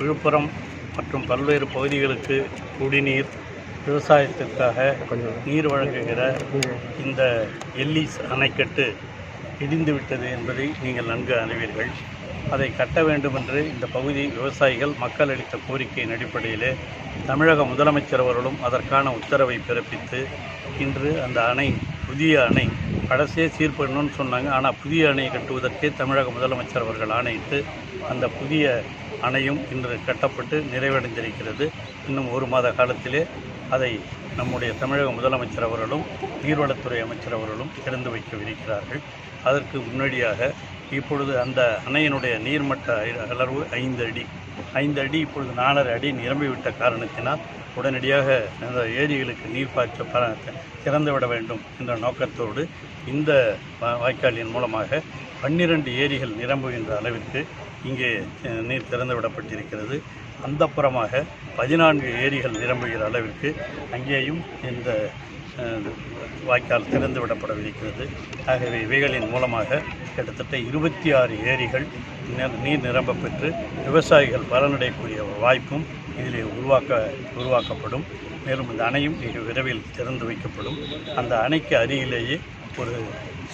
விழுப்புரம் மற்றும் பல்வேறு பகுதிகளுக்கு குடிநீர் விவசாயத்திற்காக நீர் வழங்குகிற இந்த எல்லிஸ் அணைக்கட்டு இடிந்து விட்டது என்பதை நீங்கள் நன்கு அறிவீர்கள். அதை கட்ட வேண்டும் என்று இந்த பகுதி விவசாயிகள் மக்கள் அளித்த கோரிக்கையின் அடிப்படையிலே தமிழக முதலமைச்சர் அவர்களும் அதற்கான உத்தரவை பிறப்பித்து இன்று அந்த அணை புதிய அணை கடைசியே சீர் பண்ணணும்னு சொன்னாங்க. ஆனால் புதிய அணையை கட்டுவதற்கே தமிழக முதலமைச்சர் அவர்கள் ஆணையிட்டு அந்த புதிய அணையும் இன்று கட்டப்பட்டு நிறைவடைந்திருக்கிறது. இன்னும் ஒரு மாத காலத்திலே அதை நம்முடைய தமிழக முதலமைச்சர் அவர்களும் நீர்வளத்துறை அமைச்சர் அவர்களும் திறந்து வைக்கவிருக்கிறார்கள். அதற்கு முன்னடியாக இப்பொழுது அந்த அணையினுடைய நீர்மட்ட அளவு ஐந்து அடி. ஐந்து அடி இப்பொழுது நாலரை அடி நிரம்பிவிட்ட காரணத்தினால் உடனடியாக அந்த ஏரிகளுக்கு நீர் பாய்ச்ச ப- திறந்து விட வேண்டும் என்ற நோக்கத்தோடு இந்த வாய்க்காலின் மூலமாக பன்னிரண்டு ஏரிகள் நிரம்புகின்ற அளவிற்கு இங்கே நீர் திறந்து விடப்பட்டிருக்கிறது. அந்த புறமாக பதினான்கு ஏரிகள் நிரம்புகிற அளவிற்கு அங்கேயும் இந்த வாய்க்கால் திறந்து விடப்படவிருக்கிறது. ஆகவே இவைகளின் மூலமாக கிட்டத்தட்ட இருபத்தி ஆறு ஏரிகள் நீர் நிரம்ப பெற்று விவசாயிகள் பலனடையக்கூடிய ஒரு வாய்ப்பும் இதில் உருவாக்க உருவாக்கப்படும். மேலும் இந்த அணையும் மிக விரைவில் திறந்து வைக்கப்படும். அந்த அணைக்கு அருகிலேயே ஒரு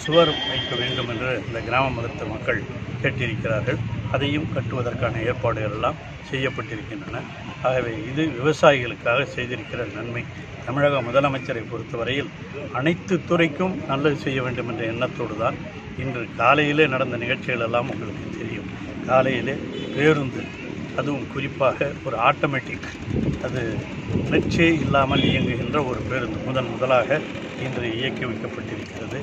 சுவர் வைக்க வேண்டும் என்று இந்த கிராம மதத்து மக்கள் கேட்டிருக்கிறார்கள். அதையும் கட்டுவதற்கான ஏற்பாடுகள் எல்லாம் செய்யப்பட்டிருக்கின்றன. ஆகவே இது விவசாயிகளுக்காக செய்திருக்கிற நன்மை. தமிழக முதலமைச்சரை பொறுத்தவரையில் அனைத்து துறைக்கும் நல்லது செய்ய வேண்டும் என்ற எண்ணத்தோடு தான் இன்று காலையிலே நடந்த நிகழ்ச்சிகள் எல்லாம் உங்களுக்கு தெரியும். காலையிலே பேருந்து அதுவும் குறிப்பாக ஒரு ஆட்டோமேட்டிக் அது நெச்சே இல்லாமல் இயங்குகின்ற ஒரு பேருந்து முதன் முதலாக இன்று இயக்கி வைக்கப்பட்டிருக்கிறது.